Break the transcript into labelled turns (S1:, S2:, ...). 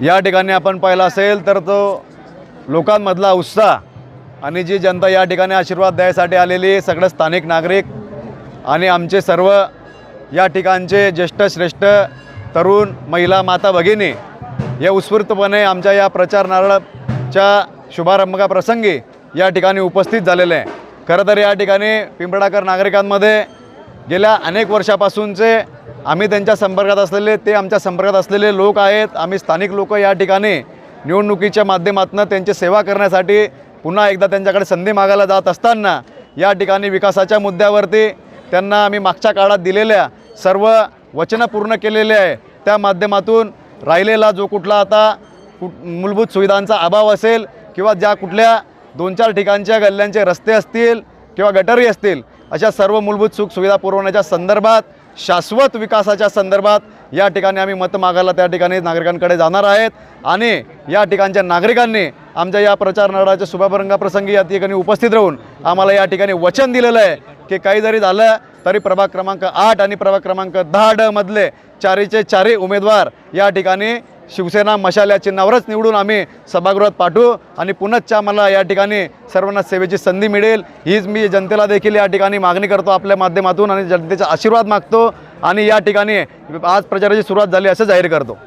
S1: या ठिकाणी आपण पाहिला असेल तर तो लोकांमधला उत्साह आणि जी जनता या ठिकाणी आशीर्वाद द्यायसाठी आलेली सगळं स्थानिक नागरिक आणि आमचे सर्व या ठिकाणचे ज्येष्ठ श्रेष्ठ तरुण महिला माता भगिनी या उत्स्फूर्तपणे आमच्या या प्रचार नारळच्या शुभारंभकाप्रसंगी या ठिकाणी उपस्थित झालेले आहे. खरं तर या ठिकाणी पिंपळाकर नागरिकांमध्ये गेल्या अनेक वर्षापासूनचे आम्ही त्यांच्या संपर्कात असलेले ते आमच्या संपर्कात असलेले लोक आहेत. आम्ही स्थानिक लोक या ठिकाणी निवडणुकीच्या माध्यमातून त्यांची सेवा करण्यासाठी पुन्हा एकदा त्यांच्याकडे संधी मागायला जात असताना या ठिकाणी विकासाच्या मुद्द्यावरती त्यांना आम्ही मागच्या काळात दिलेल्या सर्व वचनं पूर्ण केलेले आहे. त्या माध्यमातून राहिलेला जो कुठला आता कुठ मूलभूत सुविधांचा अभाव असेल किंवा ज्या कुठल्या दोन चार ठिकाणच्या गल्ल्यांचे रस्ते असतील किंवा गटारी असतील अशा सर्व मूलभूत सुख सुविधा पुरवण्याच्या संदर्भात शाश्वत विकासाच्या संदर्भात या ठिकाणी आम्ही मत मागायला त्या ठिकाणी नागरिकांकडे जाणार आहेत. आणि या ठिकाणच्या नागरिकांनी आमच्या या प्रचार नारळाच्या शुभारंभाप्रसंगी या ठिकाणी उपस्थित राहून आम्हाला या ठिकाणी वचन दिलेलं आहे की काही जरी झालं तरी प्रभाग क्रमांक आठ आणि प्रभाग क्रमांक दहा ड मधले चारीचे चारही उमेदवार या ठिकाणी शिवसेना मशाल या चिन्हावरच निवडून आम्ही सभागृहात पाठवू आणि पुनश्च आम्हाला या ठिकाणी सर्वांना सेवेची संधी मिळेल. हीच मी जनतेला देखील या ठिकाणी मागणी करतो आपल्या माध्यमातून आणि जनतेचा आशीर्वाद मागतो आणि या ठिकाणी आज प्रचाराची सुरुवात झाली असं जाहीर करतो.